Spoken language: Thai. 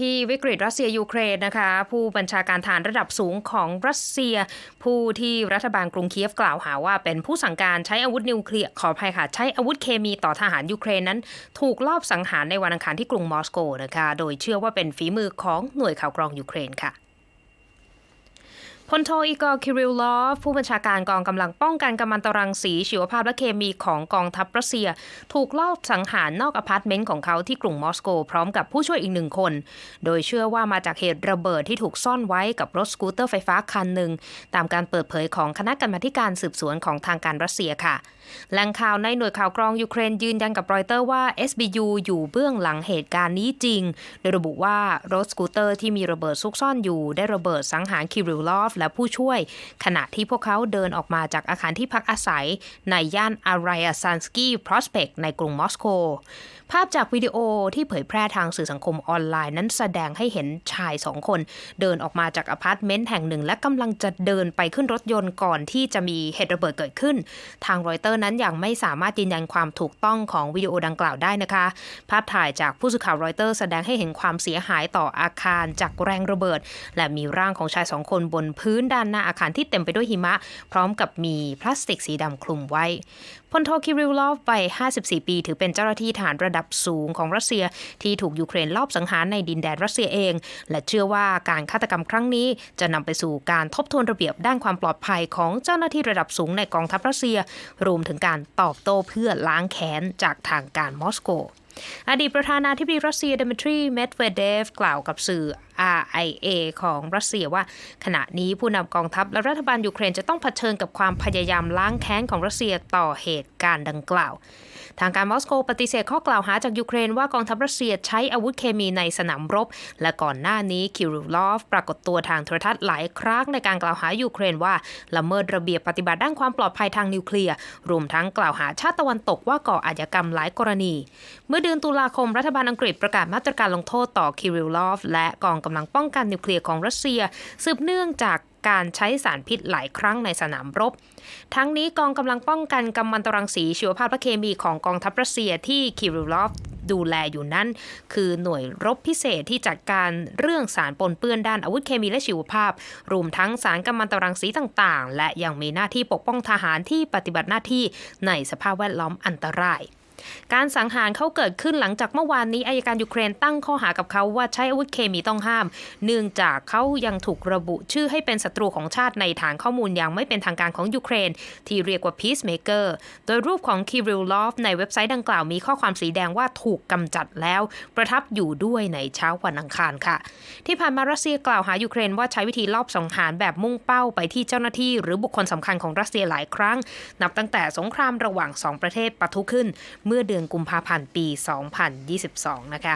ที่วิกฤตรัสเซียยูเครนนะคะ ผู้บัญชาการฐานระดับสูงของรัสเซีย ผู้ที่รัฐบาลกรุงเคียฟกล่าวหาว่า เป็นผู้สั่งการใช้อาวุธนิวเคลียร์ขออภัยค่ะใช้อาวุธเคมีต่อทหารยูเครนนั้น ถูกลอบสังหารในวันอังคารที่กรุงมอสโกนะคะ โดยเชื่อว่าเป็นฝีมือของหน่วยข่าวกรองยูเครนค่ะ พลโทอีกอร์คิริลลอฟ ผู้บัญชาการกองกำลังป้องกันกัมมันตรังสี ชีวภาพและเคมีของกองทัพรัสเซีย ถูกลอบสังหารนอกอพาร์ตเมนต์ของเขาที่กรุงมอสโก พร้อมกับผู้ช่วยอีกหนึ่งคน โดยเชื่อว่ามาจากเหตุระเบิดที่ถูกซ่อนไว้กับรถสกูตเตอร์ไฟฟ้าคันหนึ่ง ตามการเปิดเผยของคณะกรรมาการสืบสวนของทางการรัสเซียค่ะแหล่งข่าวในหน่วยข่าวกรองยูเครนยืนยันกับรอยเตอร์ว่า SBU อยู่เบื้องหลังเหตุการณ์นี้จริง โดยระบุว่ารถสกูตเตอร์ที่มีระเบิดซุกซ่อนอยู่ได้ระเบิดสังหารคิริลลอฟและผู้ช่วย ขณะที่พวกเขาเดินออกมาจากอาคารที่พักอาศัย ในย่านอารายาซันสกี้พรอสเปกในกรุงมอสโก ภาพจากวิดีโอที่เผยแพร่ทางสื่อสังคมออนไลน์นั้นแสดงให้เห็นชายสองคน เดินออกมาจากอพาร์ตเมนต์แห่งหนึ่ง และกำลังจะเดินไปขึ้นรถยนต์ก่อนที่จะมีเหตุระเบิดเกิดขึ้น ทางรอยเตอร์นั้นยังไม่สามารถยืนยันความถูกต้องของวิดีโอดังกล่าวได้นะคะ ภาพถ่ายจากผู้สื่อข่าวรอยเตอร์แสดงให้เห็นความเสียหายต่ออาคารจากแรงระเบิด และมีร่างของชายสองคนบนพื้นื้นด้านหน้าอาคารที่เต็มไปด้วยหิมะ พร้อมกับมีพลาสติกสีดำคลุมไว้พลโทคิริลลอฟวัย54 ปี ถือเป็นเจ้าหน้าที่ฐานระดับสูงของรัสเซียที่ถูกยูเครนลอบสังหารในดินแดนรัสเซียเอง และเชื่อว่าการฆาตกรรมครั้งนี้จะนำไปสู่การทบทวนระเบียบด้านความปลอดภัยของเจ้าหน้าที่ระดับสูงในกองทัพรัสเซีย รวมถึงการตอบโต้เพื่อล้างแค้นจากทางการมอสโกอดีตประธานาธิบดีรัสเซียเดมิทรี เมดเวเดฟ กล่าวกับสื่อ RIA ของรัสเซียว่า ขณะนี้ผู้นำกองทัพและรัฐบาลยูเครนจะต้องเผชิญกับความพยายามล้างแค้นของรัสเซียต่อเหตุการณ์ดังกล่าว ทางการมอสโกปฏิเสธข้อกล่าวหาจากยูเครนว่ากองทัพรัสเซียใช้อาวุธเคมีในสนามรบ และก่อนหน้านี้คิริลลอฟปรากฏตัวทางโทรทัศน์หลายครั้งในการกล่าวหายูเครนว่าละเมิดระเบียบปฏิบัติด้านความปลอดภัยทางนิวเคลียร์รวมทั้งกล่าวหาชาติตะวันตกว่าก่ออาชญากรรมหลายกรณี เมื่อเดือนตุลาคมรัฐบาลอังกฤษประกาศมาตรการลงโทษต่อคิริลลอฟและกองกำลังป้องกันนิวเคลียร์ของรัสเซีย สืบเนื่องจากการใช้สารพิษหลายครั้งในสนามรบ ทั้งนี้กองกำลังป้องกันกัมมันตรังสีชีวภาพและเคมีของกองทัพรัสเซียที่คิริลลอฟดูแลอยู่นั้น คือหน่วยรบพิเศษที่จัดการเรื่องสารปนเปื้อนด้านอาวุธเคมีและชีวภาพ รวมทั้งสารกัมมันตรังสีต่าง ๆ และยังมีหน้าที่ปกป้องทหารที่ปฏิบัติหน้าที่ในสภาพแวดล้อมอันตราย การสังหารเขาเกิดขึ้นหลังจากเมื่อวานนี้อายการยูเครนตั้งข้อหากับเขาว่าใช้อาวุธเคมีต้องห้าม เนื่องจากเขายังถูกระบุชื่อให้เป็นศัตรูของชาติในฐานข้อมูลอย่างไม่เป็นทางการของยูเครน ที่เรียกว่า Peacemaker โดยรูปของคิริลลอฟในเว็บไซต์ดังกล่าวมีข้อความสีแดงว่าถูกกำจัดแล้ว ประทับอยู่ด้วยในเช้าวันอังคารค่ะ ที่ผ่านมารัสเซียกล่าวหายูเครนว่าใช้วิธีลอบสังหารแบบมุ่งเป้าไปที่เจ้าหน้าที่ หรือบุคคลสำคัญของรัสเซียหลายครั้ง นับตั้งแต่สงครามระหว่างสองประเทศปะทุขึ้นเมื่อเดือนกุมภาพันธ์ปี 2022 นะคะ